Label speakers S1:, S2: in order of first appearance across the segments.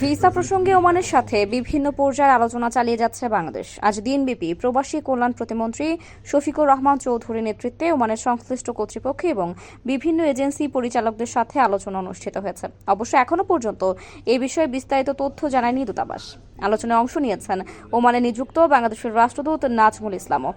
S1: Visa প্রসঙ্গে ওমানের সাথে বিভিন্ন পর্যায়ে আলোচনা চালিয়ে যাচ্ছে বাংলাদেশ। আজ দিনব্যাপী প্রবাসী কল্যাণ প্রতিমন্ত্রী শফিকুর রহমান চৌধুরীর নেতৃত্বে ওমানের সংশ্লিষ্ট কর্তৃপক্ষ এবং বিভিন্ন এজেন্সি পরিচালকদের সাথে আলোচনা অনুষ্ঠিত হয়েছে। অবশ্য এখনও পর্যন্ত এ বিষয়ে বিস্তারিত তথ্য জানায়নি দূতাবাস। আলোচনায় অংশ নিয়েছেন। ওমানে নিযুক্ত বাংলাদেশের রাষ্ট্রদূত নাজমুল ইসলামও।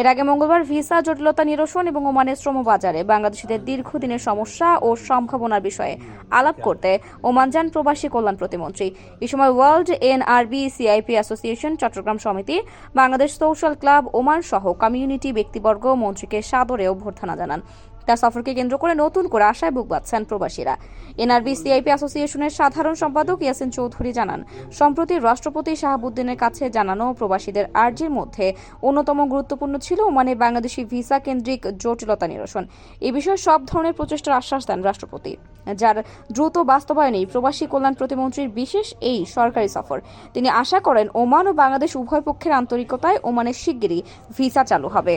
S1: এর আগে মঙ্গলবার ভিসা জটিলতা নিরসন এবং ওমানের শ্রম বাজারে বাংলাদেশিদের দীর্ঘদিনের সমস্যা ও সম্ভাবনার বিষয়ে আলাপ করতে ওমান যান প্রবাসী কল্যাণ প্রতিমন্ত্রী। এই সময় world NRB CIP association Chattogram সমিতি, বাংলাদেশ সোশ্যাল ক্লাব, ওমান সহ কমিউনিটি ব্যক্তিবর্গ মন্ত্রীকে সাদরে অভ্যর্থনা জানান। তার সফরকে কেন্দ্র করে নতুন করে আশায় বুক বাঁধছেন প্রবাসীরা। এনআরবি সিআইপি অ্যাসোসিয়েশনের সাধারণ সম্পাদক ইয়াসিন চৌধুরী জানান, সম্প্রতি রাষ্ট্রপতি শাহাবুদ্দিনের কাছে জানানো প্রবাসীদের আর্জির মধ্যে অন্যতম গুরুত্বপূর্ণ ছিল মানে বাংলাদেশি ভিসা কেন্দ্রিক জটিলতা নিরসন। এ বিষয়ে সব ধরনের প্রচেষ্টার আশ্বাস দেন রাষ্ট্রপতি, যার দ্রুত বাস্তবায়নেই প্রবাসী কল্যাণ প্রতিমন্ত্রীর বিশেষ এই সরকারি সফর। তিনি আশা করেন, ওমান ও বাংলাদেশ উভয় পক্ষের আন্তরিকতায় ওমানের শিগগিরই ভিসা চালু হবে।